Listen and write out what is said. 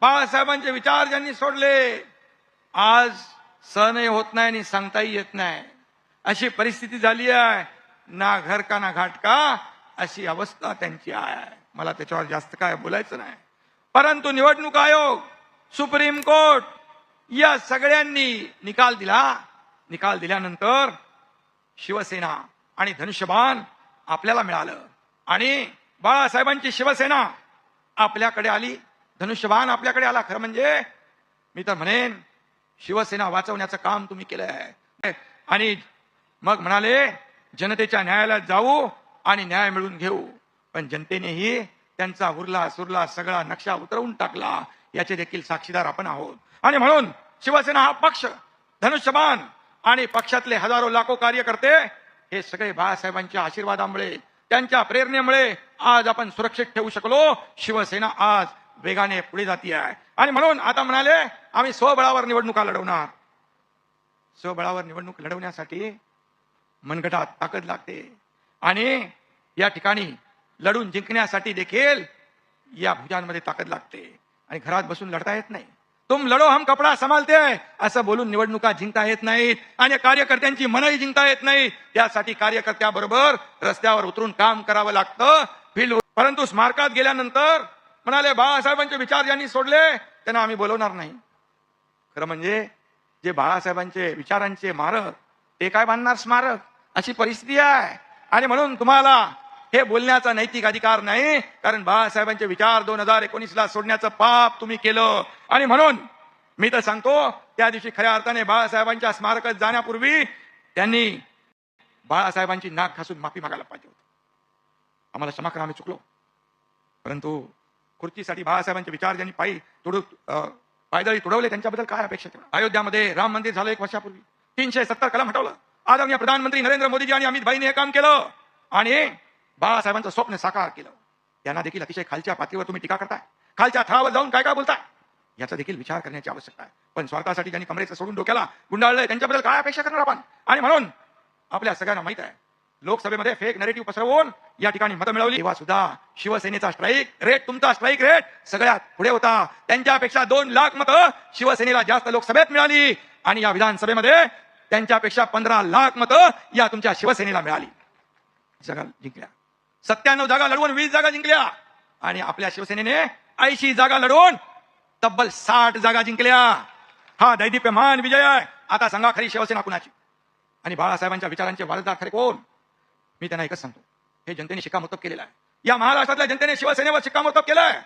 बाळासाहेबांचे विचार ज्यांनी सोडले आज सहनही होत नाही आणि सांगताही येत नाही. अशी परिस्थिती झाली आहे. ना घर का ना घाट का अशी अवस्था त्यांची आहे. मला त्याच्यावर जास्त काय बोलायचं नाही. परंतु निवडणूक आयोग सुप्रीम कोर्ट या सगळ्यांनी निकाल दिला. निकाल दिल्यानंतर शिवसेना आणि धनुष्यबाण आपल्याला मिळालं. आणि बाळासाहेबांची शिवसेना आपल्याकडे आली. धनुष्यबाण आपल्याकडे आला. खरं म्हणजे मी तर म्हणेन शिवसेना वाचवण्याचं काम तुम्ही केलं आहे आणि मग म्हणाले जनतेच्या न्यायालयात जाऊ आणि न्याय मिळवून घेऊ. पण जनतेनेही त्यांचा उरला सुरला सगळा नक्षा उतरवून टाकला. याचे देखील साक्षीदार आपण आहोत. आणि म्हणून शिवसेना हा पक्ष धनुष्यबाण आणि पक्षातले हजारो लाखो कार्यकर्ते हे सगळे बाळासाहेबांच्या आशीर्वादामुळे त्यांच्या प्रेरणेमुळे आज आपण सुरक्षित ठेवू शकलो. शिवसेना आज वेगाने पुढे जाती आहे. आणि म्हणून आता म्हणाले आम्ही स्वबळावर निवडणुका लढवणार. स्वबळावर निवडणूक लढवण्यासाठी मनगटात ताकद लागते. आणि या ठिकाणी लढून जिंकण्यासाठी देखील या भुजांमध्ये ताकद लागते. आणि घरात बसून लढता येत नाही. तुम लढो हम कपडा संभालते असं बोलून निवडणुका जिंकता येत नाहीत. आणि कार्यकर्त्यांची मनही जिंकता येत नाही. त्यासाठी कार्यकर्त्याबरोबर रस्त्यावर उतरून काम करावं लागतं. फील्ड परंतु स्मारकात गेल्यानंतर म्हणाले बाळासाहेबांचे विचार ज्यांनी सोडले त्यांना आम्ही बोलवणार नाही. खरं म्हणजे जे बाळासाहेबांचे विचारांचे मारक ते काय बांधणार स्मारक? अशी परिस्थिती आहे. आणि म्हणून तुम्हाला हे बोलण्याचा नैतिक अधिकार नाही कारण बाळासाहेबांचे विचार दोन हजार एकोणीसला सोडण्याचं पाप तुम्ही केलं. आणि म्हणून मी तर सांगतो त्या दिवशी खऱ्या अर्थाने बाळासाहेबांच्या स्मारकात जाण्यापूर्वी त्यांनी बाळासाहेबांची नाक घासून माफी मागायला पाहिजे होती. आम्हाला क्षमा करा आम्ही चुकलो. परंतु खुर्चीसाठी बाळासाहेबांचे विचार ज्यांनी पायी तुडू पायदळी तुडवले त्यांच्याबद्दल काय अपेक्षा अयोध्यामध्ये राम मंदिर झालं एक वर्षापूर्वी. तीनशे सत्तर कलम हटवलं. आदरणीय प्रधानमंत्री नरेंद्र मोदीजी आणि अमित भाईने हे काम केलं आणि बाळासाहेबांचं स्वप्न साकार केलं. त्यांना देखील अतिशय खालच्या पातळीवर तुम्ही टीका करताय. खालच्या थळावर जाऊन काय काय बोलताय? याचा देखील विचार करण्याची आवश्यकता आहे. पण स्वार्थासाठी ज्यांनी कमरेचं सोडून डोक्याला गुंडाळलंय त्यांच्याबद्दल काय अपेक्षा करणार आपण? आणि म्हणून आपल्या सगळ्यांना माहीत आहे लोकसभेमध्ये फेक नरेटिव्ह पसरवून या ठिकाणी मतं मिळवली. तेव्हा सुद्धा शिवसेनेचा स्ट्राईक रेट तुमचा स्ट्राईक रेट सगळ्यात पुढे होता. त्यांच्यापेक्षा दोन लाख मतं शिवसेनेला जास्त लोकसभेत मिळाली. आणि या विधानसभेमध्ये त्यांच्यापेक्षा पंधरा लाख मतं या तुमच्या शिवसेनेला मिळाली. जागा जिंकल्या. सत्त्याण्णव जागा लढवून वीस जागा जिंकल्या. आणि आपल्या शिवसेनेने ऐंशी जागा लढवून तब्बल साठ जागा जिंकल्या. हा दैदिप्यमान विजय आहे. आता सांगा खरी शिवसेना कुणाची? आणि बाळासाहेबांच्या विचारांचे वारसदार खरे कोण? मी त्यांना एकच सांगतो. हे जनतेने शिक्कामोर्तब केलेलं आहे. या महाराष्ट्रातल्या जनतेने शिवसेनेवर शिक्कामोर्तब केलंय.